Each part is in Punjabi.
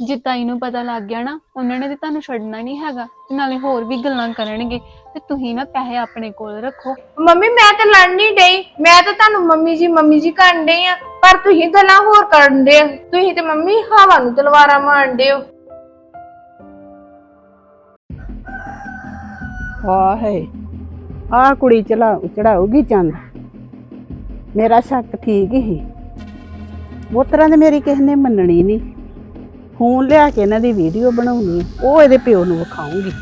ਜੇ ਤਾਈ ਨੂੰ ਪਤਾ ਲੱਗ ਗਿਆ ਨਾ ਉਹਨਾਂ ਨੇ ਤੇ ਤੁਹਾਨੂੰ ਛੱਡਣਾ ਨਹੀਂ ਹੈਗਾ ਤੇ ਨਾਲੇ ਹੋਰ ਵੀ ਗੱਲਾਂ ਕਰਨਗੇ ਤੇ ਤੁਸੀਂ ਨਾ ਪੈਸੇ ਆਪਣੇ ਕੋਲ ਰੱਖੋ। ਮੰਮੀ ਮੈਂ ਤਾਂ ਲੜ ਨਹੀਂ ਡਈ। ਮੈਂ ਤਾਂ ਤੁਹਾਨੂੰ ਮੰਮੀ ਜੀ ਮੰਮੀ ਜੀ ਕਰਨ ਡਈ ਆ। ਪਰ ਤੁਸੀਂ ਗੱਲਾਂ ਹੋਰ ਕਰਨ ਦੇ ਤੁਸੀਂ ਤੇ ਮੰਮੀ ਹਵਾ ਨੂੰ ਤਲਵਾਰਾਂ ਮਾਰਨ ਦੇ ਹੋ। ਆ ਹੈ ਆ ਕੁੜੀ ਚਲਾ ਚੜਾਉਗੀ ਚੰਦ। ਮੇਰਾ ਸ਼ੱਕ ਠੀਕ ਹੀ। ਉਹ ਤਰ੍ਹਾਂ ਦੇ ਮੇਰੀ ਕਿਸੇ ਨੇ ਮੰਨਣੀ ਨਹੀਂ। ਫੋਨ ਲਿਆ ਕੇ ਇਹਨਾਂ ਦੀ ਵੀਡੀਓ ਬਣਾਉਣੀ ਆ ਉਹ ਇਹਦੇ ਪਿਓ ਨੂੰ ਵਿਖਾਉਂਗੀ।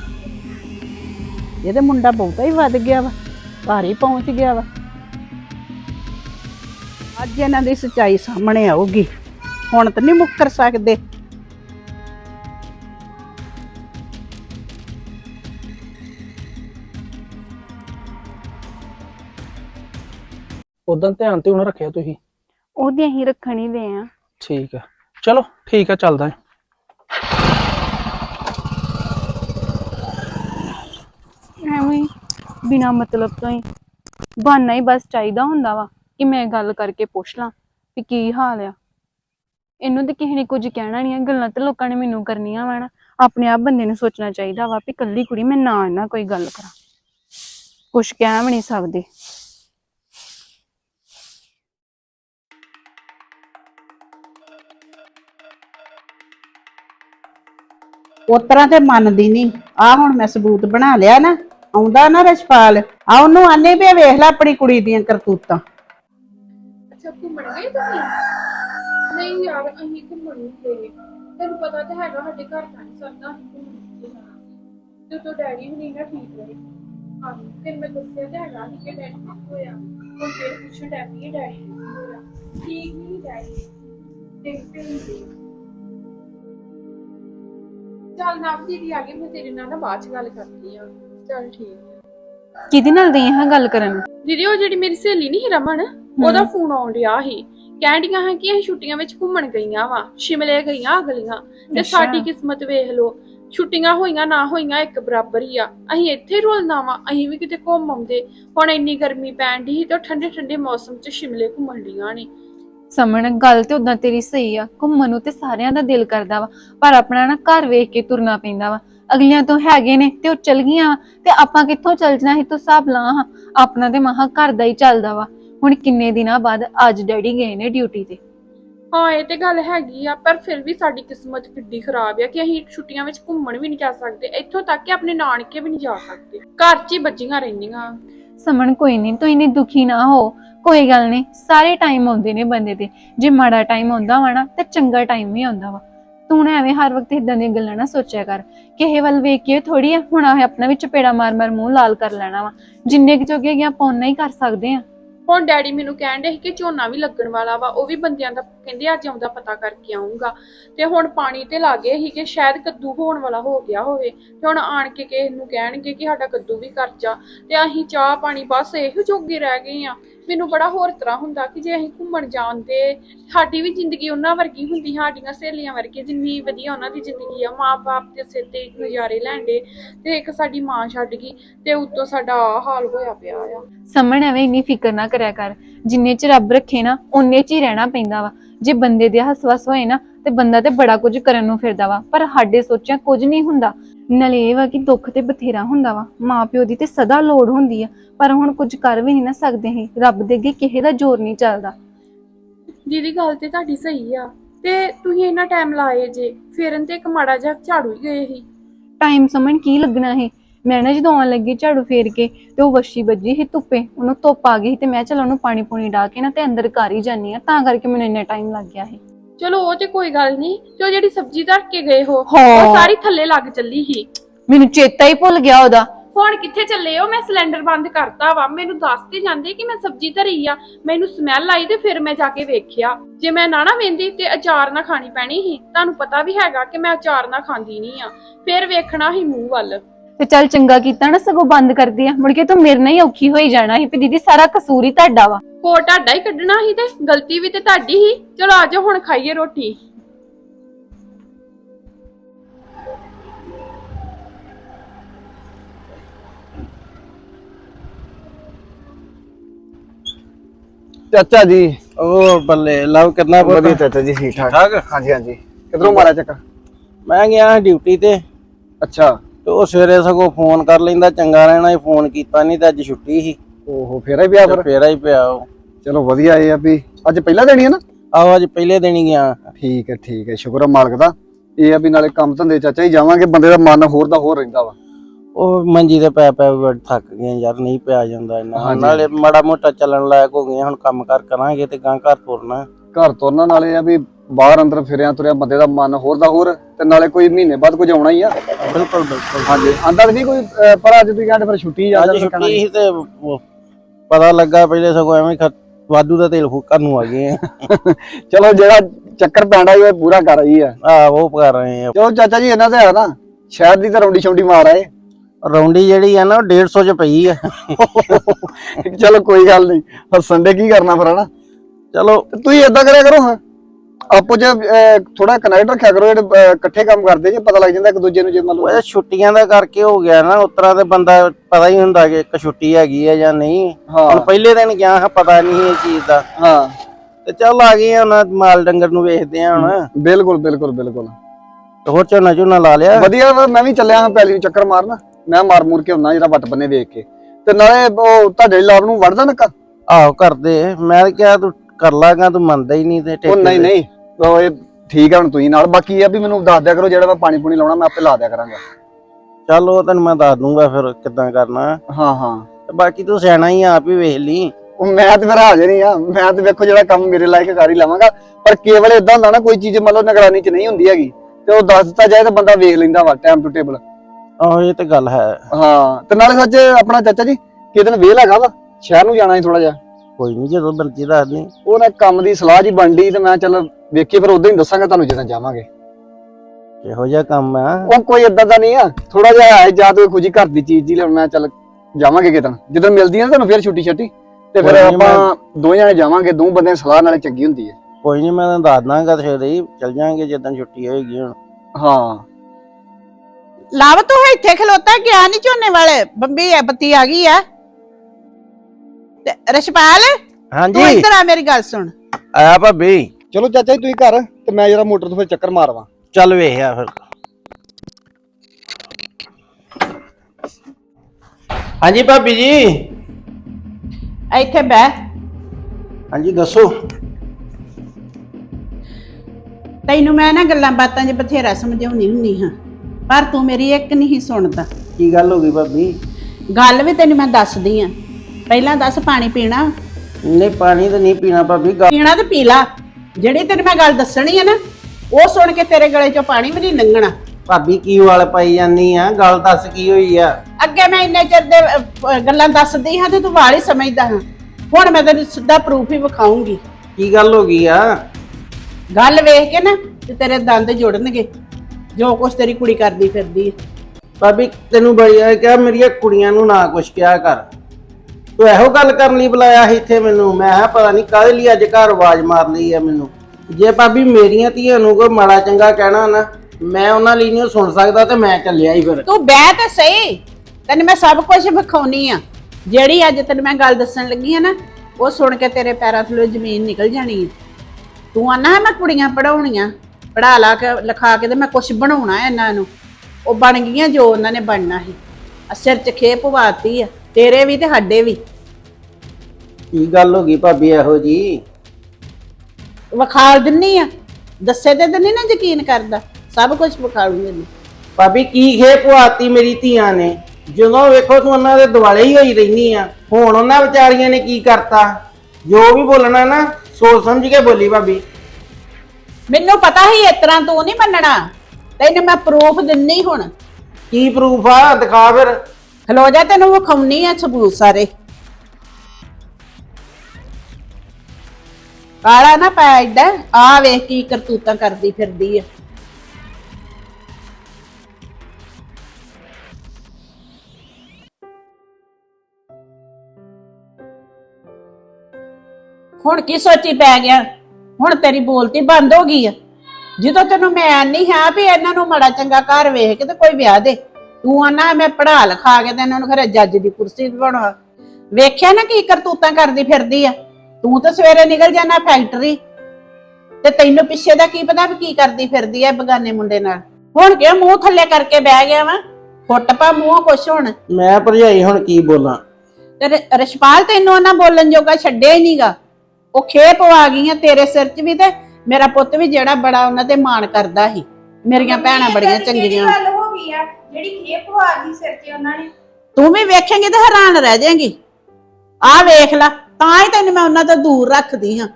ਇਹਦੇ ਮੁੰਡਾ ਬਹੁਤਾ ਹੀ ਵੱਧ ਗਿਆ ਵਾ ਭਾਰੀ ਪਹੁੰਚ ਗਿਆ ਵਾ। ਅੱਜ ਇਹਨਾਂ ਦੀ ਸੱਚਾਈ ਸਾਹਮਣੇ ਆਊਗੀ ਹੁਣ ਤਾਂ ਨਹੀਂ ਮੁੱਕਰ ਸਕਦੇ। ਉਦੋਂ ਧਿਆਨ ਤੇ ਹੁਣ ਰੱਖਿਆ ਤੁਸੀਂ। ਉਹਦੀਆਂ ਹੀ ਰੱਖਣ ਹੀ ਦੇ ਆ। ਠੀਕ ਹੈ ਚਲੋ ਠੀਕ ਹੈ ਚੱਲਦਾ ਹੈ ਐਵੇਂ ਬਿਨਾ ਮਤਲਬ ਤੋਂ ਹੀ ਬਹਾਨਾ ਹੀ ਬਸ ਚਾਹੀਦਾ ਹੁੰਦਾ ਵਾ ਕਿ ਮੈਂ ਗੱਲ ਕਰਕੇ ਪੁੱਛ ਲਾਂ ਵੀ ਕੀ ਹਾਲ ਆ। ਇਹਨੂੰ ਤੇ ਕਿਸੇ ਨੇ ਕੁਝ ਕਹਿਣਾ ਨਹੀਂ ਆ, ਗੱਲਾਂ ਤੇ ਲੋਕਾਂ ਨੇ ਮੈਨੂੰ ਕਰਨੀਆਂ ਵਾ ਨਾ। ਆਪਣੇ ਆਪ ਬੰਦੇ ਨੂੰ ਸੋਚਣਾ ਚਾਹੀਦਾ ਵਾ ਵੀ ਕੱਲੀ ਕੁੜੀ ਮੈਂ ਨਾ ਇਹਨਾਂ ਕੋਈ ਗੱਲ ਕਰਾਂ। ਕੁਝ ਕਹਿ ਵੀ ਨਹੀਂ ਸਕਦੇ। ਉਸ ਤਰ੍ਹਾਂ ਤੇ ਮੰਨਦੀ ਨਹੀਂ ਆ ਹੁਣ ਮੈਂ ਸਬੂਤ ਬਣਾ ਲਿਆ ਨਾ। ਆਉਂਦਾ ਨਾ ਰਛਪਾਲ, ਆ ਉਹਨੂੰ ਆਨੇ ਵੀ ਵੇਖ ਲੈ ਆਪਣੀ ਕੁੜੀ ਦੀਆਂ ਕਰਤੂਤਾਂ। ਅੱਛਾ, ਘੁੰਮਣ ਗਏ ਤੁਸੀਂ? ਨਹੀਂ ਯਾਰ, ਅਸੀਂ ਘੁੰਮਣ ਨਹੀਂ ਗਏ। ਤੈਨੂੰ ਪਤਾ ਤਾਂ ਹੈਗਾ, ਸਾਡੇ ਘਰ ਦਾ ਨਹੀਂ ਸਰਦਾ ਅਸੀਂ ਘੁੰਮਣ ਕਿੱਥੇ ਜਾਣਾ ਸੀ। ਤੇ ਤੋ ਡੈਡੀ ਵੀ ਨਹੀਂ ਨਾ ਠੀਕ ਰਹੇ। ਹਾਂ ਫਿਰ ਮੈਂ ਦੱਸਿਆ ਤਾਂ ਹੈਗਾ ਸੀ ਕਿ ਡੈਡੀ ਨੂੰ ਹੋਇਆ। ਹੁਣ ਫਿਰ ਪੁੱਛਣ ਡੈਡੀ ਡੈਡੀ ਨੂੰ ਹੋਇਆ। ਠੀਕ ਨਹੀਂ ਡੈਡੀ। ਤੇ ਨਹੀਂ ਚੱਲ ਨਾ ਦੀਦੀ ਆ ਗਈ, ਮੈਂ ਤੇਰੇ ਨਾਲ ਨਾ ਬਾਅਦ ਚ ਗੱਲ ਕਰਦੀ ਆ। ਚੱਲ ਠੀਕ ਹੈ ਕਿਹਦੇ ਨਾਲ ਦੇ ਹਾਂ ਗੱਲ ਕਰਨ? ਦੀਦੀ ਉਹ ਜਿਹੜੀ ਮੇਰੀ ਸਹੇਲੀ ਨਹੀਂ ਰਮਨ ਉਹਦਾ ਫੋਨ ਆਉਣ ਰਿਹਾ ਸੀ। ਕਹਿੰਦੀਆਂ ਹੈ ਕਿ ਅਸੀਂ ਛੁੱਟੀਆਂ ਵਿੱਚ ਘੁੰਮਣ ਗਈਆਂ ਵਾ ਸ਼ਿਮਲੇ ਗਈਆਂ ਅਗਲੀਆਂ। ਤੇ ਅੱਛਾ। ਸਾਡੀ ਕਿਸਮਤ ਵੇਖ ਲਓ ਛੁੱਟੀਆਂ ਹੋਈਆਂ ਨਾ ਹੋਈਆਂ ਇੱਕ ਬਰਾਬਰ ਹੀ ਆ। ਅਸੀਂ ਇੱਥੇ ਰੋਲਣਾ ਵਾ ਅਸੀਂ ਵੀ ਕਿਤੇ ਘੁੰਮ ਆਉਂਦੇ। ਹੁਣ ਇੰਨੀ ਗਰਮੀ ਪੈਣ ਦੀ ਤੇ ਠੰਡੇ ਠੰਡੇ ਮੌਸਮ 'ਚ ਸ਼ਿਮਲੇ ਘੁੰਮਣ ਡੀਆਂ ਨੇ। ਸਮਣ ਗੱਲ ਤੇ ਉਦਾਂ ਤੇਰੀ ਸਹੀ ਆ। ਘੁੰਮਣ ਨੂੰ ਤੇ ਸਾਰਿਆਂ ਦਾ ਦਿਲ ਕਰਦਾ ਵਾ ਪਰ ਆਪਣਾ ਨਾ ਘਰ ਵੇਖ ਕੇ ਤੁਰਨਾ ਪੈਂਦਾ ਵਾ। ਅਗਲੀਆਂ ਤੋਂ ਹੈਗੇ ਨੇ ਤੇ ਉਹ ਚਲ ਗਈਆਂ ਤੇ ਆਪਾਂ ਕਿੱਥੋਂ ਚੱਲ ਜਣਾ ਸੀ? ਤੂੰ ਹਿਸਾਬ ਲਾ ਹਾਂ। ਆਪਣਾ ਤੇ ਮਹਾ ਘਰ ਦਾ ਹੀ ਚੱਲਦਾ ਵਾ। ਹੁਣ ਕਿੰਨੇ ਦਿਨਾਂ ਬਾਅਦ ਅੱਜ ਡੈਡੀ ਗਏ ਨੇ ਡਿਊਟੀ ਤੇ? ਹਾਂ ਇਹ ਤੇ ਗੱਲ ਹੈਗੀ ਆ ਪਰ ਫਿਰ ਵੀ ਸਾਡੀ ਕਿਸਮਤ ਕਿੱਡੀ ਖਰਾਬ ਆ ਕਿ ਅਸੀਂ ਛੁੱਟੀਆਂ ਵਿੱਚ ਘੁੰਮਣ ਵੀ ਨਹੀਂ ਜਾ ਸਕਦੇ। ਇੱਥੋਂ ਤੱਕ ਕਿ ਆਪਣੇ ਨਾਨਕੇ ਵੀ ਨਹੀਂ ਜਾ ਸਕਦੇ। ਘਰ 'ਚ ਹੀ ਬੱਜੀਆਂ ਰਹਿੰਦੀਆਂ। ਸਮਣ ਕੋਈ ਨਹੀਂ ਤੂੰ ਇੰਨੀ ਦੁਖੀ ਨਾ ਹੋ। ਕੋਈ ਗੱਲ ਨਹੀਂ ਸਾਰੇ ਟਾਈਮ ਆਉਂਦੇ ਨੇ ਬੰਦੇ ਦੇ ਜੇ ਮਾੜਾ ਟਾਈਮ ਆਉਂਦਾ ਵਾ ਨਾ ਤੇ ਚੰਗਾ ਟਾਈਮ ਵੀ ਆਉਂਦਾ ਵਾ। ਤੂੰ ਨਾ ਐਵੇਂ ਹਰ ਵਕਤ ਇਦਾਂ ਦੀਆਂ ਗੱਲਾਂ ਨਾ ਸੋਚਿਆ ਕਰ। ਕਿਸੇ ਵੱਲ ਵੇਖ ਕੇ ਥੋੜੀ ਹੁਣ ਆਹ ਆਪਣਾ ਵਿੱਚ ਪੇੜਾ ਮਾਰ ਮਾਰ ਮੂੰਹ ਲਾਲ ਕਰ ਲੈਣਾ ਵਾ। ਜਿੰਨੇ ਕਿ ਜੋਗੇ ਗਿਆ ਆਪਾਂ ਉਨਾ ਹੀ ਕਰ ਸਕਦੇ ਆ। ਹੁਣ ਡੈਡੀ ਮੈਨੂੰ ਕਹਿਣ ਦੇ ਸੀ ਕਿ ਝੋਨਾ ਵੀ ਲੱਗਣ ਵਾਲਾ ਵਾ, ਉਹ ਵੀ ਬੰਦਿਆਂ ਦਾ ਕਹਿੰਦੇ ਅੱਜ ਆਉਂਦਾ ਪਤਾ ਕਰਕੇ ਆਉਂਗਾ ਤੇ ਹੁਣ ਪਾਣੀ ਤੇ ਲਾਗੇ ਸੀ ਕਿ ਸ਼ਾਇਦ ਕੱਦੂ ਹੋਣ ਵਾਲਾ ਹੋ ਗਿਆ ਹੋਵੇ। ਤੇ ਹੁਣ ਆਣ ਕੇ ਕਿਸੇ ਨੂੰ ਕਹਿਣਗੇ ਕਿ ਸਾਡਾ ਕੱਦੂ ਵੀ ਕਰ ਜਾ ਤੇ ਅਸੀਂ ਚਾਹ ਪਾਣੀ ਬਸ ਇਹੋ ਜੋਗੇ ਰਹਿ ਗਏ ਆ। ਮੈਨੂੰ ਬੜਾ ਹੋਰ ਤਰ੍ਹਾਂ ਹੁੰਦਾ ਕਿ ਜੇ ਅਸੀਂ ਘੁੰਮਣ ਜਾਂਦੇ ਸਾਡੀ ਵੀ ਜ਼ਿੰਦਗੀ ਉਹਨਾਂ ਵਰਗੀ ਹੁੰਦੀ, ਸਾਡੀਆਂ ਸਹੇਲੀਆਂ ਵਰਗੀ ਜਿੰਨੀ ਵਧੀਆ ਉਹਨਾਂ ਦੀ ਜ਼ਿੰਦਗੀ ਆ ਮਾਂ-ਬਾਪ ਦੇ ਸਿਰ ਤੇ ਨਜ਼ਾਰੇ ਲੈਂਦੇ ਤੇ ਇੱਕ ਸਾਡੀ ਮਾਂ ਛੱਡ ਗਈ ਤੇ ਉੱਤੋਂ ਸਾਡਾ ਆਹ ਹਾਲ ਹੋਇਆ ਪਿਆ ਆ। ਸਮਣ ਐਵੇਂ ਇੰਨੀ ਫਿਕਰ ਨਾ ਕਰਿਆ ਕਰ, ਜਿੰਨੇ ਚ ਰੱਬ ਰੱਖੇ ਨਾ ਉਹਨੇ ਚ ਹੀ ਰਹਿਣਾ ਪੈਂਦਾ ਵਾ। ਜੇ ਬੰਦੇ ਦੇ ਹਸਵਸ ਹੋਏ ਨਾ ਤੇ ਬੰਦਾ ਤੇ ਬੜਾ ਕੁਝ ਕਰਨ ਨੂੰ ਫਿਰਦਾ ਵਾ ਪਰ ਸਾਡੇ ਸੋਚਿਆ ਕੁਝ ਨਹੀਂ ਹੁੰਦਾ। ਨਾਲੇ ਇਹ ਵਾ ਕਿ ਦੁੱਖ ਤੇ ਬਥੇਰਾ ਹੁੰਦਾ ਵਾ। ਮਾਂ ਪਿਓ ਦੀ ਤੇ ਸਦਾ ਲੋੜ ਹੁੰਦੀ ਆ ਪਰ ਹੁਣ ਕੁਝ ਕਰ ਵੀ ਨਹੀਂ ਨਾ ਸਕਦੇ ਹੀ ਰੱਬ ਦੇ ਅੱਗੇ ਕਿਸੇ ਦਾ ਜ਼ੋਰ ਨਹੀਂ ਚੱਲਦਾ। ਦੀਦੀ ਗੱਲ ਤੇ ਤੁਹਾਡੀ ਸਹੀ ਆ। ਤੇ ਤੁਸੀਂ ਇੰਨਾ ਟਾਈਮ ਲਾਏ ਜੇ ਫੇਰਨ ਤੇ ਇੱਕ ਮਾੜਾ ਜਿਹਾ ਝਾੜੂ ਹੀ ਗਏ ਸੀ। ਟਾਈਮ ਸਮਣ ਕੀ ਲੱਗਣਾ ਹੈ ਮੈਂ ਨਾ ਜਦੋਂ ਆਉਣ ਲੱਗੀ ਝਾੜੂ ਫੇਰ ਕੇ ਤੇ ਉਹ ਵੱਛੀ ਵੱਜੀ ਸੀ ਧੁੱਪੇ। ਉਹਨੂੰ ਧੁੱਪ ਆ ਗਈ ਤੇ ਮੈਂ ਚਲ ਉਹਨੂੰ ਪਾਣੀ ਪੂਣੀ ਡਾ ਕੇ ਨਾ ਤੇ ਅੰਦਰ ਕਰ ਹੀ ਜਾਨੀ ਆ। ਤਾਂ ਕਰਕੇ ਮੈਨੂੰ ਇੰਨਾ ਟਾਈਮ ਲੱਗ ਗਿਆ ਸੀ। ਚਲੋ ਉਹ ਤੇ ਕੋਈ ਗੱਲ ਨਹੀਂ ਉਹ ਜਿਹੜੀ ਸਬਜ਼ੀ ਧਰ ਕੇ ਗਏ ਹੋ ਹਾਂ। ਉਹ ਸਾਰੀ ਥੱਲੇ ਲੱਗ ਚੱਲੀ ਸੀ। ਮੈਨੂੰ ਚੇਤਾ ਹੀ ਭੁੱਲ ਗਿਆ ਉਹਦਾ। ਹੁਣ ਕਿੱਥੇ ਚੱਲੇ ਹੋ? ਮੈਂ ਸਿਲੰਡਰ ਬੰਦ ਕਰਤਾ ਵਾ। ਮੈਨੂੰ ਦੱਸ ਤੇ ਜਾਂਦੇ ਕਿ ਮੈਂ ਸਬਜ਼ੀ ਧਰੀ ਆ। ਮੈਨੂੰ ਸਮੈਲ ਆਈ ਤੇ ਫਿਰ ਮੈਂ ਜਾ ਕੇ ਵੇਖਿਆ। ਜੇ ਮੈਂ ਨਾ ਨਾ ਵੇਂਦੀ ਤੇ ਅਚਾਰ ਨਾ ਖਾਣੀ ਪੈਣੀ ਸੀ। ਤੁਹਾਨੂੰ ਪਤਾ ਵੀ ਹੈਗਾ ਕਿ ਮੈਂ ਅਚਾਰ ਨਾ ਖਾਂਦੀ ਨਹੀਂ ਆ। ਫਿਰ ਵੇਖਣਾ ਸੀ ਮੂੰਹ ਵੱਲ। ਤੇ ਚੱਲ ਚੰਗਾ ਕੀਤਾ ਨਾ ਸਗੋਂ ਬੰਦ ਕਰਦੀ ਆ। ਮੁੜ ਕੇ ਤੂੰ ਮੇਰੇ ਨਾਲ ਹੀ ਔਖੀ ਹੋਈ ਜਾਣਾ ਸੀ ਵੀ ਦੀਦੀ ਸਾਰਾ ਕਸੂਰ ਹੀ ਤੁਹਾਡਾ ਵਾ। ਹੋਰ ਤੁਹਾਡਾ ਹੀ ਕੱਢਣਾ ਸੀ ਤੇ ਗਲਤੀ ਵੀ ਤੇ ਤੁਹਾਡੀ ਸੀ। ਚਲੋ ਆਜੋ ਹੁਣ ਖਾਈਏ ਰੋਟੀ। ਚਾਚਾ ਜੀ ਉਹ ਬੱਲੇ ਲਵ ਕਿੰਨਾ ਵਧੀਆ ਪੁੱਤ ਚਾਚਾ ਜੀ ਠੀਕ ਠਾਕ ਠਾਕ ਹਾਂਜੀ ਹਾਂਜੀ। ਕਿਧਰੋਂ ਮਾਰਿਆ ਚੱਕਰ ਮੈਂ ਗਿਆ ਡਿਊਟੀ ਤੇ। ਅੱਛਾ। ਤੇ ਉਹ ਸਵੇਰੇ ਸਗੋਂ ਫੋਨ ਕਰ ਲੈਂਦਾ ਚੰਗਾ ਰਹਿਣਾ ਸੀ ਫੋਨ ਕੀਤਾ ਨਹੀਂ ਤੇ ਅੱਜ ਛੁੱਟੀ ਸੀ। ਓਹੋ ਫੇਰਾ ਹੀ ਪਿਆ ਫਿਰ? ਫੇਰਾ ਹੀ ਪਿਆ ਉਹ। ਚਲੋ ਵਧੀਆ ਇਹ ਆ ਵੀ ਅੱਜ ਪਹਿਲਾ ਦਿਨ ਹੀ ਹੈ ਨਾ? ਆਹੋ ਅੱਜ ਪਹਿਲੇ ਦਿਨ ਹੀ ਗਿਆ। ਠੀਕ ਹੈ ਠੀਕ ਹੈ ਸ਼ੁਕਰ ਆ ਮਾਲਕ ਦਾ। ਇਹ ਆ ਵੀ ਨਾਲੇ ਕੰਮ ਧੰਦੇ ਚਾਚਾ ਹੀ ਜਾਵਾਂਗੇ ਬੰਦੇ ਦਾ ਮਨ ਹੋਰ ਦਾ ਹੋਰ ਰਹਿੰਦਾ ਵਾ। ਉਹ ਮੰਜੀ ਤੇ ਪੈ ਪੈ ਬੜ ਥੱਕ ਗਏ ਯਾਰ ਨਹੀਂ ਪਿਆ ਜਾਂਦਾ ਇੰਨਾ। ਨਾਲੇ ਮਾੜਾ ਮੋਟਾ ਚੱਲਣ ਲਾਇਕ ਹੋ ਗਏ ਹੁਣ ਕੰਮ ਕਰ ਕਰਾਂਗੇ ਤੇ ਗਾਂ ਘਰ ਤੁਰਨਾ। ਘਰ ਤੋਂ ਉਹਨਾਂ ਨਾਲੇ ਆ ਵੀ ਬਾਹਰ ਅੰਦਰ ਫਿਰਿਆ ਤੁਰਿਆ ਬੰਦੇ ਦਾ ਮਨ ਹੋਰ ਦਾ ਹੋਰ ਤੇ ਨਾਲੇ ਕੋਈ ਮਹੀਨੇ ਬਾਅਦ ਕੁਝ ਆਉਣਾ ਹੀ ਆ। ਬਿਲਕੁਲ ਬਿਲਕੁਲ। ਹਾਂਜੀ ਆਂਦਾ ਨਹੀਂ ਕੋਈ ਅਹ, ਪਰ ਅੱਜ ਤੁਸੀਂ ਕਹਿੰਦੇ ਫਿਰ ਛੁੱਟੀ ਜਾਂਦਾ ਅੱਜ ਛੁੱਟੀ ਸੀ ਤੇ ਉਹ ਪਤਾ ਲੱਗਾ ਪਹਿਲੇ ਸਗੋਂ ਐਵੇਂ ਖ- ਵਾਧੂ ਦਾ ਤੇਲ ਫੂਕਣ ਨੂੰ ਆ ਗਏ ਚਲੋ ਜਿਹੜਾ ਚੱਕਰ ਪੈਂਦਾ ਉਹ ਪੂਰਾ ਕਰ ਰਹੀ ਆ। ਆ ਉਹ ਕਰ ਰਹੇ ਆ। ਚਲੋ ਚਾਚਾ ਜੀ ਇਹਨਾਂ ਤੇ ਹੈ ਨਾ ਸ਼ਹਿਰ ਦੀ ਤਾਂ ਰੌਂਡੀ ਛੌਂਡੀ ਮਾਰ ਆਏ। ਰੌਂਡੀ ਜਿਹੜੀ ਆ ਨਾ ਉਹ 150 ਚ ਪਈ ਆ। ਚਲੋ ਕੋਈ ਗੱਲ ਨਹੀਂ ਹੱਸਣ ਦੇ ਕੀ ਕਰਨਾ ਫਿਰ ਹਨਾ? ਚਲੋ। ਤੇ ਤੁਸੀਂ ਏਦਾਂ ਕਰਿਆ ਕਰੋ ਹਾਂ। ਆਪੋ ਚ ਥੋੜਾ ਕਨੈਕਟ ਰੱਖਿਆ ਕਰੋ ਜਿਹੜੇ ਇਕੱਠੇ ਕੰਮ ਕਰਦੇ ਜੇ ਪਤਾ ਲੱਗ ਜਾਂਦਾ ਇੱਕ ਦੂਜੇ ਨੂੰ ਜੇ ਮੰਨ ਲਓ ਉਹ ਛੁੱਟੀਆਂ ਦਾ ਕਰਕੇ ਹੋ ਗਿਆ ਨਾ ਉਤਰਾ ਤੇ ਬੰਦਾ ਪਤਾ ਹੀ ਹੁੰਦਾ ਕਿ ਇੱਕ ਛੁੱਟੀ ਹੈਗੀ ਆ ਜਾਂ ਨਹੀਂ। ਹਾਂ। ਹੁਣ ਪਹਿਲੇ ਦਿਨ ਗਿਆ ਹਾਂ ਪਤਾ ਨਹੀਂ ਇਹ ਚੀਜ਼ ਦਾ। ਹਾਂ। ਤੇ ਚੱਲ ਆ ਗਏ ਹੁਣ ਮਾਲ ਡੰਗਰ ਨੂੰ ਵੇਖਦੇ ਆ ਹੁਣ। ਬਿਲਕੁਲ ਬਿਲਕੁਲ ਬਿਲਕੁਲ। ਹੋਰ ਝੋਨਾ ਝੋਨਾ ਲਾ ਲਿਆ? ਵਧੀਆ ਮੈਂ ਵੀ ਚੱਲਿਆ ਹਾਂ ਨੂੰ ਚੱਕਰ ਮਾਰਨ। ਮੈਂ ਮਾਰ ਮੂਰ ਕੇ ਹੁੰਨਾ ਜਿਹੜਾ ਵੱਟ ਬੰਨੇ ਵੇਖ ਕੇ। ਤੇ ਨਾਲੇ ਉਹ ਤੁਹਾਡੇ ਲਾਭ ਨੂੰ ਵੜਦਾ ਨੱਕਾ? ਆਹੋ ਕਰਦੇ। ਮੈਂ ਕਿਹਾ ਤੂੰ ਕਰ ਲਾਗਾ ਤੂੰ ਮੰਨਦਾ ਹੀ ਨਹੀਂ ਤੇ ਉਹ ਨਹੀਂ। ਨਹੀਂ। ਉਹ ਇਹ ਠੀਕ ਆ ਹੁਣ ਤੁਸੀਂ ਨਾਲ। ਬਾਕੀ ਇਹ ਆ ਵੀ ਮੈਨੂੰ ਦੱਸ ਦਿਆ ਕਰੋ ਜਿਹੜਾ ਮੈਂ ਪਾਣੀ ਪੂਣੀ ਲਾਉਣਾ ਮੈਂ ਆਪੇ ਲਾ ਦਿਆ ਕਰਾਂਗਾ। ਚੱਲ ਉਹ ਤੈਨੂੰ ਮੈਂ ਦੱਸ ਦੂੰਗਾ ਫਿਰ ਕਿੱਦਾਂ ਕਰਨਾ। ਹਾਂ ਹਾਂ। ਤੇ ਬਾਕੀ ਤੂੰ ਸਿਆਣਾ ਹੀ ਆ, ਆਪ ਹੀ ਵੇਖ ਲਈ। ਉਹ ਮੈਂ ਤੇ ਫਿਰ ਹਾਜ਼ਰ ਹੀ ਆ। ਮੈਂ ਤੇ ਵੇਖੋ ਜਿਹੜਾ ਕੰਮ ਮੇਰੇ ਲਾਇਕ ਕਰ ਹੀ ਲਵਾਂਗਾ। ਪਰ ਕੇਵਲ ਇਦਾਂ ਹੁੰਦਾ ਨਾ ਕੋਈ ਚੀਜ਼ ਮੰਨ ਲਓ ਨਿਗਰਾਨੀ 'ਚ ਨਹੀਂ ਹੁੰਦੀ ਹੈਗੀ। ਤੇ ਉਹ ਦੱਸ ਦਿੱਤਾ ਜਾਏ ਤਾਂ ਬੰਦਾ ਵੇਖ ਲੈਂਦਾ ਵਾ ਟਾਈਮ ਟੂ ਟੇਬਲ ਆਹੋ ਇਹ ਤੇ ਗੱਲ ਹੈ। ਹਾਂ। ਤੇ ਨਾਲੇ ਸੱਚ ਆਪਣਾ ਚਾਚਾ ਜੀ ਕਿਤੇ ਦਿਨ ਵੇਲ ਹੈਗਾ ਵਾ? ਸ਼ਹਿਰ ਨੂੰ ਜਾਣਾ ਸੀ ਥੋੜਾ ਜਿਹਾ। ਕੋਈ ਨਹੀਂ ਜਦੋਂ ਮਰਜ਼ੀ ਦੱਸ ਦੀ। ਉਹ ਨਾ ਕੰਮ ਦੀ ਸਲਾਹ ਜੀ ਬਣਦੀ ਤੇ ਮੈਂ ਚੱਲ ਵੇਖੀ ਫਿਰ ਉਦੋਂ ਹੀ ਦੱਸਾਂਗਾ ਤੁਹਾਨੂੰ ਜਦੋਂ ਜਾਵਾਂਗੇ। ਇਹੋ ਜਿਹਾ ਕੰਮ ਆ? ਉਹ ਕੋਈ ਇਦਾਂ ਦਾ ਨਹੀਂ ਆ ਥੋੜਾ ਜਿਹਾ ਹੈ ਜਾਂ ਤਾਂ ਖੁਜੀ ਘਰ ਦੀ ਚੀਜ਼ ਜੀ ਮੈਂ ਚੱਲ ਜਾਵਾਂਗੇ ਕਿਤੇ ਜਦੋਂ ਮਿਲਦੀ ਆ ਨਾ ਤੁਹਾਨੂੰ ਫਿਰ ਛੁੱਟੀ ਛੱਟੀ ਤੇ ਫਿਰ ਕੋਈ ਨੀ, ਆਪਾਂ ਦੋ ਜਣੇ ਜਾਵਾਂਗੇ ਦੋ ਬੰਦੇ ਦੀ ਸਲਾਹ ਨਾਲੇ ਚੰਗੀ ਹੁੰਦੀ ਹੈ। ਕੋਈ ਨਹੀਂ ਮੈਂ ਤੈਨੂੰ ਦੱਸ ਦਾਂਗਾ ਤੇ ਫਿਰ ਹੀ ਚੱਲ ਜਾਾਂਗੇ ਜਦੋਂ ਛੁੱਟੀ ਹੋਏਗੀ ਹੁਣ। ਹਾਂ। ਲਵ ਤੂੰ ਇੱਥੇ ਖਲੋਤਾ ਗਿਆ ਨਹੀਂ ਝੋਨੇ ਵਾਲੇ? ਬੰਬੀ ਆ ਬੱਤੀ ਆ ਗਈ ਆ ਤੇ ਰਸ਼ਪਾਲ ਤੂੰ ਹਾਂਜੀ ਇੱਧਰ ਆ ਮੇਰੀ ਗੱਲ ਸੁਣ। ਆਇਆ ਭਾਬੀ। ਚਲੋ ਚਾਚਾ ਜੀ ਤੁਸੀਂ ਘਰ ਤੇ ਮੈਂ ਜਰਾ ਮੋਟਰ ਤੋਂ ਫਿਰ ਚੱਕਰ ਮਾਰਵਾ। ਚੱਲ ਵੇਖਿਆ ਫਿਰ। ਹਾਂਜੀ ਭਾਬੀ ਜੀ। ਇੱਥੇ ਬਹਿ। ਹਾਂਜੀ ਦੱਸੋ। ਤੈਨੂੰ ਮੈਂ ਨਾ ਗੱਲਾਂ ਬਾਤਾਂ 'ਚ ਬਥੇਰਾ ਸਮਝਾਉਣੀ ਹੁੰਨੀ ਹਾਂ ਪਰ ਤੂੰ ਮੇਰੀ ਇੱਕ ਨਹੀਂ ਸੁਣਦਾ। ਕੀ ਗੱਲ ਹੋ ਗਈ ਭਾਬੀ? ਗੱਲ ਵੀ ਤੈਨੂੰ ਮੈਂ ਦੱਸਦੀ ਆ ਪਹਿਲਾਂ ਦੱਸ ਪਾਣੀ ਪੀਣਾ? ਨਹੀਂ ਪਾਣੀ ਤਾਂ ਨਹੀਂ ਪੀਣਾ ਭਾਬੀ ਗੱਲ ਪੀਣਾ ਤੇ ਪੀ ਲਾ। ਜਿਹੜੀ ਤੈਨੂੰ ਮੈਂ ਗੱਲ ਦੱਸਣੀ ਆ ਨਾ ਉਹ ਸੁਣ ਕੇ ਤੇਰੇ ਗਲੇ 'ਚੋਂ ਪਾਣੀ ਵੀ ਨਹੀਂ ਲੰਘਣਾ। ਭਾਬੀ ਕੀ ਵਾਲ ਪਾਈ ਜਾਂਦੀ ਆ? ਗੱਲ ਦੱਸ ਕੀ ਹੋਈ ਆ? ਅੱਗੇ ਮੈਂ ਇੰਨੇ ਚਿਰ ਦੇ ਅਹ, ਅਹ, ਗੱਲਾਂ ਦੱਸਦੀ ਹਾਂ ਤੇ ਤੂੰ ਵਾਲੀ ਸਮਝਦਾ ਹਾਂ। ਹੁਣ ਮੈਂ ਤੈਨੂੰ ਸਿੱਧਾ ਪ੍ਰੂਫ ਹੀ ਵਿਖਾਉਂਗੀ। ਕੀ ਗੱਲ ਹੋ ਗਈ ਆ? ਗੱਲ ਵੇਖ ਕੇ ਨਾ ਤੇ ਤੇਰੇ ਦੰਦ ਜੁੜਨਗੇ ਜੋ ਕੁਛ ਤੇਰੀ ਕੁੜੀ ਕਰਦੀ ਫਿਰਦੀ ਹੈ ਭਾਬੀ ਤੈਨੂੰ ਬੜੀ ਆ ਕਿਹਾ ਮੇਰੀਆਂ ਕੁੜੀਆਂ ਨੂੰ ਨਾ ਕੁਛ ਕਿਹਾ ਕਰ। ਤੂੰ ਇਹੋ ਗੱਲ ਕਰਨ ਲਈ ਬੁਲਾਇਆ ਸੀ ਇੱਥੇ ਮੈਨੂੰ। ਮੈਂ ਕਿਹਾ ਪਤਾ ਨਹੀਂ ਕਾਹਦੇ ਲਈ ਅੱਜ ਘਰ ਆਵਾਜ਼ ਮਾਰ ਲਈ ਆ ਮੈਨੂੰ। ਜੇ ਭਾਬੀ ਮੇਰੀਆਂ ਧੀਆਂ ਨੂੰ ਕੋਈ ਮਾੜਾ ਚੰਗਾ ਕਹਿਣਾ ਨਾ, ਮੈਂ ਉਹਨਾਂ ਲਈ ਨਹੀਂ ਸੁਣ ਸਕਦਾ ਤੇ ਮੈਂ ਚੱਲਿਆ ਹੀ ਫਿਰ। ਤੂੰ ਬਹਿ ਤੇ ਸਹੀ। ਤੈਨੂੰ ਮੈਂ ਸਭ ਕੁਝ ਵਿਖਾਉਣੀ ਆ। ਜਿਹੜੀ ਅੱਜ ਤੈਨੂੰ ਮੈਂ ਗੱਲ ਦੱਸਣ ਲੱਗੀ ਆ ਨਾ, ਉਹ ਸੁਣ ਕੇ ਤੇਰੇ ਪੈਰਾਂ ਥੱਲੇ ਜ਼ਮੀਨ ਨਿਕਲ ਜਾਣੀ ਹੈ ਤੂੰ ਆਨਾ ਮੈਂ ਕੁੜੀਆਂ ਪੜਾਉਣੀਆਂ ਪੜਾ ਲਾ ਕੇ, ਲਿਖਾ ਕੇ ਤੇ ਮੈਂ ਕੁਝ ਬਣਾਉਣਾ ਹੈ ਇਹਨਾਂ ਨੂੰ। ਉਹ ਬਣ ਗਈਆਂ ਜੋ ਉਹਨਾਂ ਨੇ ਬਣਨਾ ਸੀ। ਆ ਸਿਰ 'ਚ ਖੇਪ ਪਵਾਤੀ ਆ। ਤੇਰੇ ਵੀ ਤੇ ਸਾਡੇ ਵੀ। ਕੀ ਗੱਲ ਹੋ ਗਈ ਭਾਬੀ ਇਹੋ ਜੀ? ਵਿਖਾਲ ਦਿੰਨੀ ਆ। ਦੱਸੇ ਤੇ ਨਹੀਂ ਨਾ ਯਕੀਨ ਕਰਦਾ। ਸਭ ਕੁਝ ਵਿਖਾਲੂੰਗੀ ਤੈਨੂੰ ਭਾਬੀ ਕੀ ਖੇ ਪਵਾਤੀ ਮੇਰੀ ਧੀਆਂ ਨੇ? ਜਦੋਂ ਵੇਖੋ ਤੂੰ ਉਹਨਾਂ ਦੇ ਦੁਆਲੇ ਹੀ ਹੋਈ ਰਹਿਨੀ ਆ। ਹੁਣ ਉਹਨਾਂ ਵਿਚਾਰੀਆਂ ਨੇ ਕੀ ਕਰਤਾ? ਜੋ ਵੀ ਬੋਲਣਾ ਨਾ ਸੋਚ ਸਮਝ ਕੇ ਬੋਲੀ ਭਾਬੀ। ਮੈਨੂੰ ਪਤਾ ਹੀ ਇਸ ਤਰ੍ਹਾਂ ਤੂੰ ਨਹੀਂ ਮੰਨਣਾ। ਤੈਨੂੰ ਮੈਂ ਪ੍ਰੂਫ ਦਿੰਨੀ ਹੁਣ। ਕੀ ਪ੍ਰੂਫ ਆ? ਦਿਖਾ ਫਿਰ। ਖਲੋ ਜਾ ਤੈਨੂੰ ਵਿਖਾਉਣੀ ਆ ਸਬੂਤ ਸਾਰੇ। ਕਾਲਾ ਨਾ ਪੈ ਏਡਾ ਆ ਵੇਖ ਕੀ ਕਰਤੂਤਾਂ ਕਰਦੀ ਫਿਰਦੀ ਆ। ਹੁਣ ਕੀ ਸੋਚੀ ਪੈ ਗਿਆ? ਹੁਣ ਤੇਰੀ ਬੋਲਤੀ ਬੰਦ ਹੋ ਗਈ ਆ। ਜਦੋਂ ਤੈਨੂੰ ਮੈਂ ਨਹੀਂ ਹਾਂ ਵੀ ਇਹਨਾਂ ਨੂੰ ਮਾੜਾ ਚੰਗਾ ਘਰ ਵੇਖ ਕੇ ਤੇ ਕੋਈ ਵਿਆਹ ਦੇ, ਤੂੰ ਆਨਾ ਮੈਂ ਪੜਾ ਲਿਖਾ ਕੇ ਤੇ ਇਹਨਾਂ ਨੂੰ ਖਰੇ ਜੱਜ ਦੀ ਕੁਰਸੀ ਤੇ ਵੇਖਿਆ ਨਾ ਕੀ ਕਰਤੂਤਾਂ ਕਰਦੀ ਫਿਰਦੀ ਆ? ਤੂੰ ਤਾਂ ਸਵੇਰੇ ਨਿਕਲ ਜਾਣਾ ਫੈਕਟਰੀ। ਤੇ ਤੈਨੂੰ ਪਿੱਛੇ ਦਾ ਕੀ ਪਤਾ ਵੀ ਕੀ ਕਰਦੀ ਫਿਰਦੀ ਆ ਬਗਾਨੇ ਮੁੰਡੇ ਨਾਲ? ਹੁਣ ਕਿ ਮੂੰਹ ਥੱਲੇ ਕਰਕੇ ਬਹਿ ਗਿਆ ਵਾ? ਫੁੱਟ ਪਾ ਮੂੰਹੋਂ ਕੁਛ ਹੁਣ। ਮੈਂ ਭਰਜਾਈ ਹੁਣ ਕੀ ਬੋਲਾਂ? ਤੇ ਰ- ਰਛਪਾਲ ਤੈਨੂੰ ਉਹਨਾਂ ਬੋਲਣ ਜੋਗਾ ਛੱਡਿਆ ਹੀ ਨਹੀਂਗਾ ਉਹ ਖੇਪ ਆ ਗਈਆਂ ਤੇਰੇ ਸਿਰ 'ਚ ਵੀ ਤੇ ਮੇਰਾ ਪੁੱਤ ਵੀ ਜਿਹੜਾ ਬੜਾ ਉਹਨਾਂ ਤੇ ਮਾਣ ਕਰਦਾ ਸੀ। ਮੇਰੀਆਂ ਭੈਣਾਂ ਬੜੀਆਂ ਚੰਗੀਆਂ। ਗੱਲ ਹੋ ਗਈ ਆ ਜਿਹੜੀ ਖੇਪ ਆ ਗਈ ਸਿਰ ਤੇ ਉਹਨਾਂ ਨੇ। ਤੂੰ ਵੀ ਵੇਖੇਂਗੀ ਤੇ ਹੈਰਾਨ ਰਹਿ ਜਾਏਂਗੀ। ਆਹ ਵੇਖ ਲੈ ਤਾਂ ਹੀ ਤੈਨੂੰ ਮੈਂ ਉਹਨਾਂ ਤੋਂ ਦੂਰ ਰੱਖਦੀ ਹਾਂ।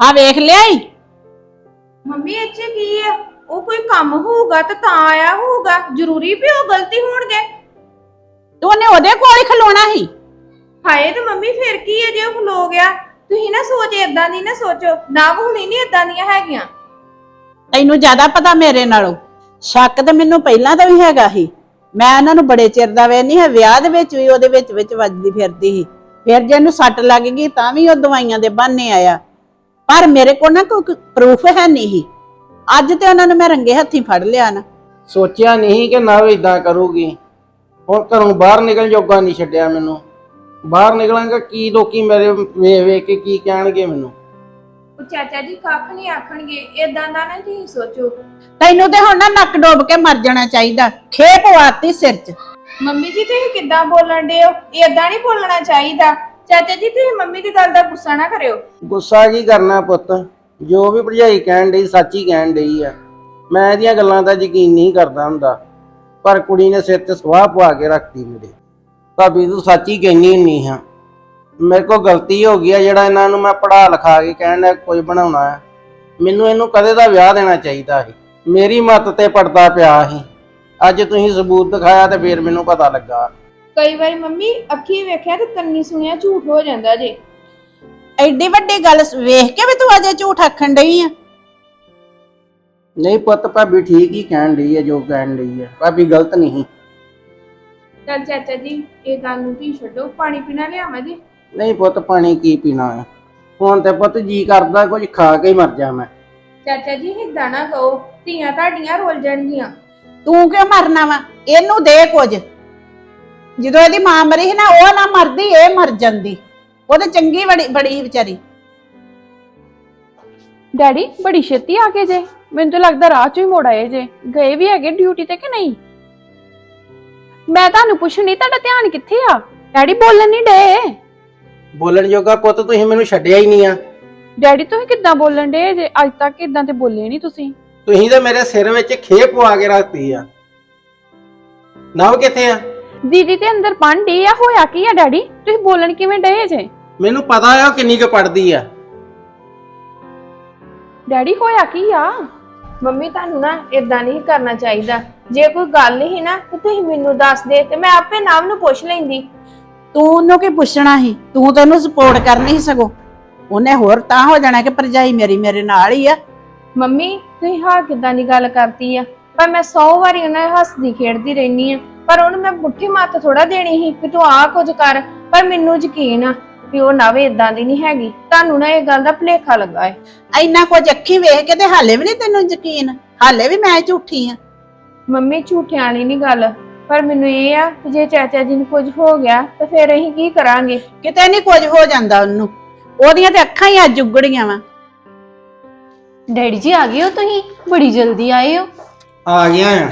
ਆ ਵੇਖ ਲਿਆਈ ਮੰਮੀ ਇੱਥੇ ਕੀ ਆ? ਉਹ ਕੋਈ ਕੰਮ ਹੋਊਗਾ ਤਾਂ ਤਾਂ ਆਇਆ ਹੋਊਗਾ। ਜ਼ਰੂਰੀ ਵੀ ਉਹ ਗਲਤੀ ਹੋਣਗੇ। ਤੂੰ ਉਹਨੇ ਉਹਦੇ ਕੋਲ ਹੀ ਖਲੋਣਾ ਸੀ। ਹਾਏ ਤੇ ਮੰਮੀ ਫਿਰ ਕੀ ਹੈ ਜੇ ਉਹ ਖਲੋ ਗਿਆ? ਤੁਸੀਂ ਨਾ ਸੋਚ ਏਦਾਂ ਦੀ ਨਾ ਸੋਚੋ। ਨਾ ਹੁਣੀ ਨਹੀਂ ਏਦਾਂ ਦੀਆਂ ਹੈਗੀਆਂ। ਤੈਨੂੰ ਜ਼ਿਆਦਾ ਪਤਾ ਮੇਰੇ ਨਾਲੋਂ। ਸ਼ੱਕ ਤੇ ਮੈਨੂੰ ਪਹਿਲਾਂ ਤੋਂ ਵੀ ਹੈਗਾ ਸੀ। ਮੈਂ ਉਹਨਾਂ ਨੂੰ ਬੜੇ ਚਿਰ ਦਾ ਵੇ ਹੈ, ਵਿਆਹ ਦੇ ਵਿੱਚ ਵੀ ਉਹਦੇ ਵਿੱਚ ਵਿੱਚ ਵੱਜਦੀ ਫਿਰਦੀ ਸੀ। ਫਿਰ ਜੇ ਇਹਨੂੰ ਸੱਟ ਲੱਗ ਗਈ ਤਾਂ ਵੀ ਉਹ ਦਵਾਈਆਂ ਦੇ ਬਹਾਨੇ ਆਇਆ। ਪਰ ਮੇਰੇ ਕੋਲ ਨਾ ਕੋਈ ਪ੍ਰੂਫ ਹੈ ਨਹੀਂ ਸੀ। ਅੱਜ ਤੇ ਉਹਨਾਂ ਨੂੰ ਮੈਂ ਰੰਗੇ ਹੱਥੀਂ ਫੜ ਲਿਆ ਨਾ। ਸੋਚਿਆ ਨਹੀਂ ਕਿ ਨਾ ਇਦਾਂ ਕਰੂਗੀ। ਹੁਣ ਘਰੋਂ ਬਾਹਰ ਨਿਕਲ ਜੋਗਾ ਨਹੀਂ ਛੱਡਿਆ ਮੈਨੂੰ। ਬਾਹਰ ਨਿਕਲਾਂਗਾ ਕੀ ਲੋਕੀ ਮੇਰੇ ਵੇਖ ਵੇਖ ਕੇ ਕੀ ਕਹਿਣਗੇ ਮੈਨੂੰ? ਉਹ ਚਾਚਾ ਜੀ ਕੱਖ ਨਹੀਂ ਆਖਣਗੇ ਏਦਾਂ ਦਾ ਨਾ ਤੁਸੀਂ ਸੋਚੋ। ਤੈਨੂੰ ਤੇ ਹੁਣ ਨਾ ਨੱਕ ਡੋਬ ਕੇ ਮਰ ਜਾਣਾ ਚਾਹੀਦਾ ਖੇਪ ਵਾਤੀ ਸਿਰ 'ਚ। ਮੰਮੀ ਜੀ ਤੁਸੀਂ ਕਿੱਦਾਂ ਬੋਲਣ ਦੇ ਹੋ? ਏਦਾਂ ਨਹੀਂ ਬੋਲਣਾ ਚਾਹੀਦਾ। ਚਾਚਾ ਜੀ ਤੁਸੀਂ ਮੰਮੀ ਦੀ ਗੱਲ ਦਾ ਗੁੱਸਾ ਨਾ ਕਰਿਓ। ਗੁੱਸਾ ਕੀ ਕਰਨਾ ਪੁੱਤ? ਜੋ ਵੀ ਭਰਜਾਈ ਕਹਿਣ ਡਈ ਸੱਚ ਹੀ ਕਹਿਣ ਡਈ ਆ। ਮੈਂ ਇਹਦੀਆਂ ਗੱਲਾਂ ਦਾ ਯਕੀਨ ਨਹੀਂ ਕਰਦਾ ਹੁੰਦਾ। ਪਰ ਕੁੜੀ ਨੇ ਸਿਰ ਤੇ ਸਵਾਹ ਪਵਾ ਕੇ ਰੱਖਤੀ ਮੇਰੇ। ਭਾਬੀ ਤੂੰ ਸੱਚ ਹੀ ਕਹਿੰਦੀ ਹੁੰਨੀ ਹਾਂ। ਮੇਰੇ ਕੋਲ ਗਲਤੀ ਹੋ ਗਈ ਆ ਜਿਹੜਾ ਇਹਨਾਂ ਨੂੰ ਮੈਂ ਪੜਾ ਲਿਖਾ ਕੇ ਕਹਿਣ ਦਾ ਕੁਝ ਬਣਾਉਣਾ ਹੈ ਮੈਨੂੰ ਇਹਨੂੰ ਕਦੇ ਦਾ ਵਿਆਹ ਦੇਣਾ ਚਾਹੀਦਾ ਸੀ। ਮੇਰੀ ਮੱਤ ਤੇ ਪੜਦਾ ਪਿਆ ਸੀ। ਅੱਜ ਤੁਸੀਂ ਸਬੂਤ ਦਿਖਾਇਆ ਤੇ ਫਿਰ ਮੈਨੂੰ ਪਤਾ ਲੱਗਾ। ਕਈ ਵਾਰੀ ਮੰਮੀ ਅੱਖੀ ਵੇਖਿਆ ਤੇ ਕੰਨੀ ਸੁਣਿਆ ਝੂਠ ਹੋ ਜਾਂਦਾ ਜੇ। ਐਡੀ ਵੱਡੀ ਗੱਲ ਵੇਖ ਕੇ ਵੀ ਤੂੰ ਅਜੇ ਝੂਠ ਆਖਣ ਡਈ ਆ? ਨਹੀਂ ਪੁੱਤ ਭਾਬੀ ਠੀਕ ਹੀ ਕਹਿਣ ਡਈ ਹੈ ਜੋ ਕਹਿਣ ਡਈ ਹੈ ਭਾਬੀ ਗਲਤ ਨਹੀਂ। ਚੱਲ ਚਾਚਾ ਜੀ ਇਹ ਗੱਲ ਨੂੰ ਵੀ ਛੱਡੋ ਪਾਣੀ ਪੀਣਾ ਲਿਆਵਾਂ ਜੀ। ਨਹੀਂ ਪੁੱਤ ਪਾਣੀ ਕੀ ਪੀਣਾ ਹੈ ਹੁਣ ਤੇ ਪੁੱਤ ਜੀ ਕਰਦਾ ਕੁਝ ਖਾ ਕੇ ਹੀ ਮਰ ਜਾ ਮੈਂ। ਚਾਚਾ ਜੀ ਏਦਾਂ ਨਾ ਕਹੋ ਧੀਆਂ ਤੁਹਾਡੀਆਂ ਰੋਲ ਜਾਣਗੀਆਂ। ਤੂੰ ਕਿਉਂ ਮਰਨਾ ਵਾ? ਇਹਨੂੰ ਦੇ ਕੁਝ। ਜਦੋਂ ਇਹਦੀ ਮਾਂ ਮਰੀ ਸੀ ਨਾ ਉਹ ਨਾ ਮਰਦੀ ਇਹ ਮਰ ਜਾਂਦੀ। ਉਹ ਤੇ ਚੰਗੀ ਬੜੀ ਬੜੀ ਸੀ ਵਿਚਾਰੀ। ਡੈਡੀ ਬੜੀ ਛੇਤੀ ਆ ਗਏ ਜੇ। ਮੈਨੂੰ ਤਾਂ ਲੱਗਦਾ ਰਾਹ ਚੋਂ ਹੀ ਮੋੜ ਆਏ ਜੇ। ਗਏ ਵੀ ਹੈਗੇ ਡਿਊਟੀ ਤੇ ਕਿ ਨਹੀਂ? ਮੈਂ ਤੁਹਾਨੂੰ ਪੁੱਛਣੀ ਤੁਹਾਡਾ ਧਿਆਨ ਕਿੱਥੇ ਆ? ਡੈਡੀ ਬੋਲਣ ਨਹੀਂ ਡੇ ਬੋਲਣ ਜੋਗਾ ਪੁੱਤ ਤੁਸੀਂ ਮੈਨੂੰ ਛੱਡਿਆ ਹੀ ਨਹੀਂ ਆ। ਡੈਡੀ ਤੁਸੀਂ ਕਿੱਦਾਂ ਬੋਲਣ ਡੇ ਜੇ ਅੱਜ ਤੱਕ ਇਦਾਂ ਤੇ ਬੋਲੇ ਨਹੀਂ ਤੁਸੀਂ। ਤੁਸੀਂ ਤਾਂ ਮੇਰੇ ਸਿਰ ਵਿੱਚ ਖੇਪ ਪਵਾ ਕੇ ਰੱਖਤੀ ਆ। ਨਵ ਕਿੱਥੇ ਆ? ਦੀਦੀ ਤੇ ਅੰਦਰ ਪਾਂਡੇ ਆ ਹੋਇਆ ਕੀ ਆ ਡੈਡੀ? ਤੁਸੀਂ ਬੋਲਣ ਕਿਵੇਂ ਡੇ ਜੇ? ਮੈਨੂੰ ਪਤਾ ਆ ਉਹ ਕਿੰਨੀ ਕੁ ਪੜਦੀ ਆ। ਡੈਡੀ ਹੋਇਆ ਕੀ ਆ? ਮੰਮੀ ਤੁਹਾਨੂੰ ਨਾ ਏਦਾਂ ਨਹੀਂ ਕਰਨਾ ਚਾਹੀਦਾ। ਜੇ ਕੋਈ ਗੱਲ ਹੀ ਨਾ ਤੇ ਤੁਸੀਂ ਮੈਨੂੰ ਦੱਸ ਦੇ ਤੇ ਮੈਂ ਆਪੇ ਨਾਮ ਨੂੰ ਪੁੱਛ ਲੈਂਦੀ। ਤੂੰ ਉਹਨੂੰ ਕੀ ਪੁੱਛਣਾ ਸੀ? ਤੂੰ ਤਾਂ ਉਹਨੂੰ ਸਪੋਰਟ ਕਰਨੀ ਸੀ ਸਗੋਂ ਉਹਨੇ ਹੋਰ ਤਾਂ ਹੋ ਜਾਣਾ ਕਿ ਭਰਜਾਈ ਮੇਰੀ ਮੇਰੇ ਨਾਲ ਹੀ ਆ। ਮੰਮੀ ਤੁਸੀਂ ਹਾਂ ਕਿਦਾਂ ਦੀ ਗੱਲ ਕਰਤੀ ਆ? ਪਰ ਮੈਂ 100 ਵਾਰੀ ਉਹਨਾਂ ਨਾਲ ਹੱਸਦੀ ਖੇਡਦੀ ਰਹਿਨੀ ਆ। ਪਰ ਉਹਨੂੰ ਮੈਂ ਮੁੱਠੀ ਮੱਤ ਥੋੜਾ ਦੇਣੀ ਸੀ ਕਿ ਤੂੰ ਆਹ ਕੁਝ ਕਰ ਪਰ ਮੈਨੂੰ ਯਕੀਨ ਆ ਵੀ ਉਹ ਨਵੇਂ ਇਦਾਂ ਦੀ ਨਹੀਂ ਹੈਗੀ। ਤੁਹਾਨੂੰ ਨਾ ਇਹ ਗੱਲ ਦਾ ਭੁਲੇਖਾ ਲੱਗਾ ਹੈ ਇੰਨਾ ਕੁਝ ਅੱਖੀ ਵੇਖ ਕੇ ਤੇ ਹਾਲੇ ਵੀ ਨਹੀਂ ਤੈਨੂੰ ਯਕੀਨ? ਹਾਲੇ ਵੀ ਮੈਂ ਝੂਠੀ ਆ। ਮੰਮੀ ਝੂਠਿਆਂ ਵਾਲੀ ਨਹੀਂ ਗੱਲ। ਪਰ ਮੈਨੂੰ ਇਹ ਆ ਕਿ ਜੇ ਚਾਚਾ ਜੀ ਨੂੰ ਕੁਝ ਹੋ ਗਿਆ ਤਾਂ ਫਿਰ ਅਸੀਂ ਕੀ ਕਰਾਂਗੇ? ਕਿਤੇ ਨਹੀਂ ਕੁਝ ਹੋ ਜਾਂਦਾ ਉਹਨੂੰ। ਉਹਦੀਆਂ ਤੇ ਅੱਖਾਂ ਹੀ ਅੱਜ ਉਗੜੀਆਂ ਵਾ। ਡੈਡੀ ਜੀ ਆ ਗਏ ਹੋ ਤੁਸੀਂ? ਬੜੀ ਜਲਦੀ ਆਏ ਹੋ। ਆ ਗਿਆ ਆ।